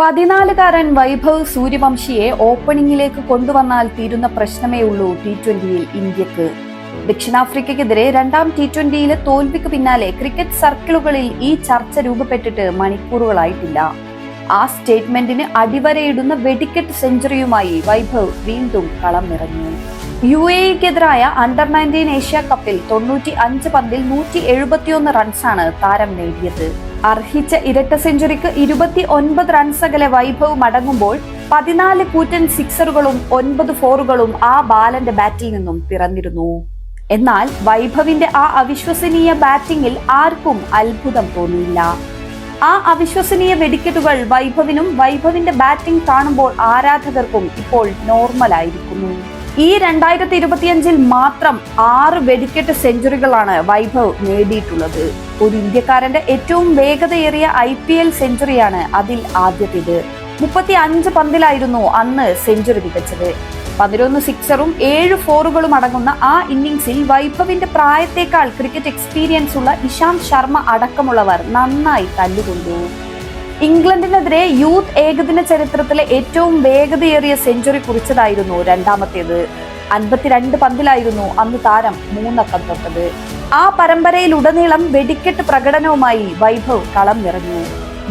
പതിനാലുകാരൻ വൈഭവ് സൂര്യവംശിയെ ഓപ്പണിംഗിലേക്ക് കൊണ്ടുവന്നാൽ തീരുന്ന പ്രശ്നമേ ഉള്ളൂ ടി ട്വന്റിയിൽ ഇന്ത്യയ്ക്ക്. ദക്ഷിണാഫ്രിക്കയ്ക്കെതിരെ രണ്ടാം ടി ട്വന്റിയിലെ തോൽവിക്ക് പിന്നാലെ ക്രിക്കറ്റ് സർക്കിളുകളിൽ ഈ ചർച്ച രൂപപ്പെട്ടിട്ട് മണിക്കൂറുകളായിട്ടില്ല. ആ സ്റ്റേറ്റ്മെന്റിന് അടിവരയിടുന്ന വെടിക്കെട്ട് സെഞ്ചുറിയുമായി വൈഭവ് വീണ്ടും കളം നിറഞ്ഞു യു എക്കെതിരായ അണ്ടർ നയന്റീൻ ഏഷ്യ കപ്പിൽ തൊണ്ണൂറ്റി അഞ്ച് പന്തിൽ നൂറ്റി എഴുപത്തിയൊന്ന് റൺസാണ് താരം നേടിയത്. അർഹിച്ച ഇരട്ട സെഞ്ചുറിക്ക് ഇരുപത്തി ഒൻപത് റൺസ് അകലെ വൈഭവ് മടങ്ങുമ്പോൾ പതിനാല് കൂറ്റൻ സിക്സറുകളും ഒൻപത് ഫോറുകളും ആ ബാലന്റെ ബാറ്റിൽ നിന്നും പിറന്നിരുന്നു. എന്നാൽ വൈഭവിന്റെ ആ അവിശ്വസനീയ ബാറ്റിംഗിൽ ആർക്കും അത്ഭുതം തോന്നിയില്ല. ആ അവിശ്വസനീയ വെടിക്കെട്ടുകൾ വൈഭവിനും വൈഭവിന്റെ ബാറ്റിംഗ് കാണുമ്പോൾ ആരാധകർക്കും ഇപ്പോൾ നോർമൽ ആയിരിക്കുന്നു. ഈ രണ്ടായിരത്തി ഇരുപത്തിയഞ്ചിൽ മാത്രം ആറ് വെടിക്കെട്ട് സെഞ്ചുറികളാണ് വൈഭവ് നേടിയിട്ടുള്ളത്. ഒരു ഇന്ത്യക്കാരന്റെ ഏറ്റവും വേഗതയേറിയ ഐ പി എൽ സെഞ്ചുറിയാണ് അതിൽ ആദ്യത്തേത്. മുപ്പത്തി അഞ്ച് പന്തിലായിരുന്നു അന്ന് സെഞ്ചുറി മികച്ചത്. പതിനൊന്ന് സിക്സറും ഏഴ് ഫോറുകളും അടങ്ങുന്ന ആ ഇന്നിംഗ്സിൽ വൈഭവിന്റെ പ്രായത്തേക്കാൾ ക്രിക്കറ്റ് എക്സ്പീരിയൻസ് ഉള്ള ഇഷാന്ത് ശർമ്മ അടക്കമുള്ളവർ നന്നായി തല്ലുകൊണ്ടു. ഇംഗ്ലണ്ടിനെതിരെ യൂത്ത് ഏകദിന ചരിത്രത്തിലെ ഏറ്റവും വേഗതയേറിയ സെഞ്ചുറി കുറിച്ചതായിരുന്നു രണ്ടാമത്തേത്. അൻപത്തിരണ്ട് പന്തിലായിരുന്നു അന്ന് താരം മൂന്നക്കം തൊട്ടത്. ആ പരമ്പരയിലുടനീളം വെടിക്കെട്ട് പ്രകടനവുമായി വൈഭവ് കളം നിറഞ്ഞു.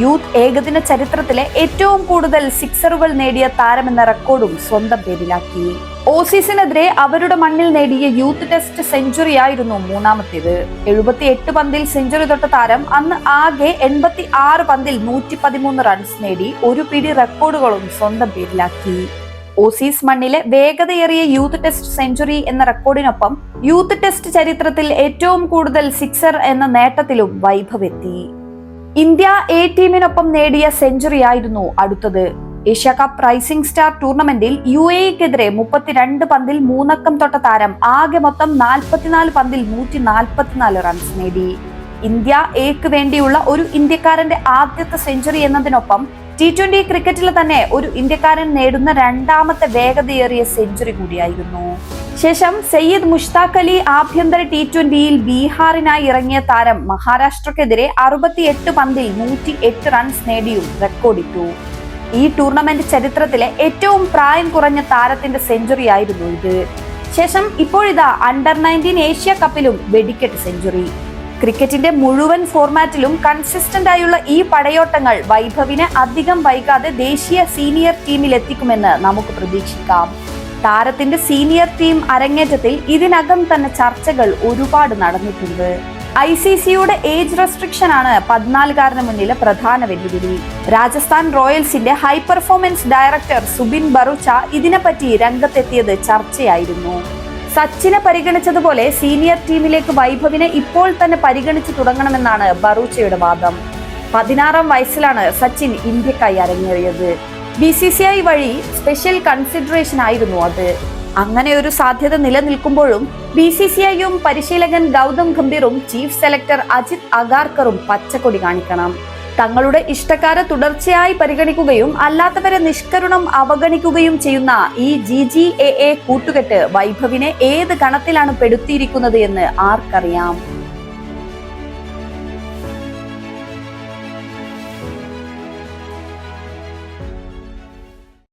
യൂത്ത് ഏകദിന ചരിത്രത്തിലെ ഏറ്റവും കൂടുതൽ സിക്സറുകൾ നേടിയ താരമെന്ന റെക്കോർഡും സ്വന്തം പേരിലാക്കി. ഓസീസിനെതിരെ അവരുടെ മണ്ണിൽ നേടിയ യൂത്ത് ടെസ്റ്റ് സെഞ്ചുറി ആയിരുന്നു മൂന്നാമത്തേത്. എഴുപത്തി എട്ട് പന്തിൽ സെഞ്ചുറി തൊട്ട താരം അന്ന് ആകെ എൺപത്തി ആറ് പന്തിൽ നൂറ്റി പതിമൂന്ന് റൺസ് നേടി ഒരു പിടി റെക്കോർഡുകളും സ്വന്തം പേരിലാക്കി. ഓസീസ് മണ്ണിലെ വേഗതയേറിയ യൂത്ത് ടെസ്റ്റ് സെഞ്ചുറി എന്ന റെക്കോർഡിനൊപ്പം യൂത്ത് ടെസ്റ്റ് ചരിത്രത്തിൽ ഏറ്റവും കൂടുതൽ സിക്സർ എന്ന നേട്ടത്തിലും വൈഭവ് എത്തി ഇന്ത്യ എ ടീമിനൊപ്പം നേടിയ സെഞ്ചുറി ആയിരുന്നു അടുത്തത്. ഏഷ്യ കപ്പ് റൈസിംഗ് സ്റ്റാർ ടൂർണമെന്റിൽ യു എക്കെതിരെ മുപ്പത്തിരണ്ട് പന്തിൽ മൂന്നക്കം തൊട്ട താരം ആകെ മൊത്തം നാൽപ്പത്തിനാല് പന്തിൽ നൂറ്റി നാൽപ്പത്തിനാല് റൺസ് നേടി. ഇന്ത്യ എക്ക് വേണ്ടിയുള്ള ഒരു ഇന്ത്യക്കാരന്റെ ആദ്യത്തെ സെഞ്ചുറി എന്നതിനൊപ്പം ടി ട്വന്റി ക്രിക്കറ്റിൽ തന്നെ ഒരു ഇന്ത്യക്കാരൻ നേടുന്ന രണ്ടാമത്തെ വേഗതയേറിയ സെഞ്ചുറി കൂടിയായിരുന്നു. ശേഷം സയ്യിദ് മുഷ്താഖ് അലി ആഭ്യന്തര ടി ട്വന്റിയിൽ ബീഹാറിനായി ഇറങ്ങിയ താരം മഹാരാഷ്ട്രക്കെതിരെ അറുപത്തിയെട്ട് പന്തിൽ നൂറ്റി എട്ട് റൺസ് നേടിയും റെക്കോർഡിട്ടു ഈ ടൂർണമെന്റ് ചരിത്രത്തിലെ ഏറ്റവും പ്രായം കുറഞ്ഞ താരത്തിന്റെ സെഞ്ചുറി ആയിരുന്നു ഇത്. ശേഷം ഇപ്പോഴിതാ അണ്ടർ നയന്റീൻ ഏഷ്യ കപ്പിലും വെടിക്കെട്ട് സെഞ്ചുറി ക്രിക്കറ്റിന്റെ മുഴുവൻ ഫോർമാറ്റിലും കൺസിസ്റ്റന്റ് ആയുള്ള ഈ പടയോട്ടങ്ങൾ വൈഭവിനെ അധികം വൈകാതെ ദേശീയ സീനിയർ ടീമിൽ എത്തിക്കുമെന്ന് നമുക്ക് പ്രതീക്ഷിക്കാം. താരത്തിന്റെ സീനിയർ ടീം അരങ്ങേറ്റത്തിൽ ഇതിനകം തന്നെ ചർച്ചകൾ ഒരുപാട് നടന്നിട്ടുണ്ട്. ഐ സി സിയുടെ ഏജ് റെസ്ട്രിക്ഷൻ ആണ് പതിനാലുകാരന് മുന്നിലെ പ്രധാന വെല്ലുവിളി. Rajasthan റോയൽസിന്റെ high performance director Zubin Bharucha ഇതിനെപ്പറ്റി രംഗത്തെത്തിയത് ചർച്ചയായിരുന്നു. സച്ചിനെ പരിഗണിച്ചതുപോലെ സീനിയർ ടീമിലേക്ക് വൈഭവിനെ ഇപ്പോൾ തന്നെ പരിഗണിച്ചു തുടങ്ങണമെന്നാണ് ബറൂച്ചയുടെ വാദം. പതിനാറാം വയസ്സിലാണ് സച്ചിൻ ഇന്ത്യക്കായി അരങ്ങേറിയത്. ബി സി സി ഐ വഴി സ്പെഷ്യൽ കൺസിഡറേഷൻ ആയിരുന്നു അത്. അങ്ങനെ ഒരു സാധ്യത നിലനിൽക്കുമ്പോഴും ബി സി സി ഐയും പരിശീലകൻ ഗൗതം ഗംഭീറും ചീഫ് സെലക്ടർ അജിത് അഗാർക്കറും പച്ചക്കൊടി കാണിക്കണം. തങ്ങളുടെ ഇഷ്ടക്കാരെ തുടർച്ചയായി പരിഗണിക്കുകയും അല്ലാത്തവരെ നിഷ്കരുണം അവഗണിക്കുകയും ചെയ്യുന്ന ഈ ജി ജി എ എ കൂട്ടുകെട്ട് വൈഭവിനെ ഏത് ഗണത്തിലാണ് പെടുത്തിയിരിക്കുന്നത് എന്ന് ആർക്കറിയാം.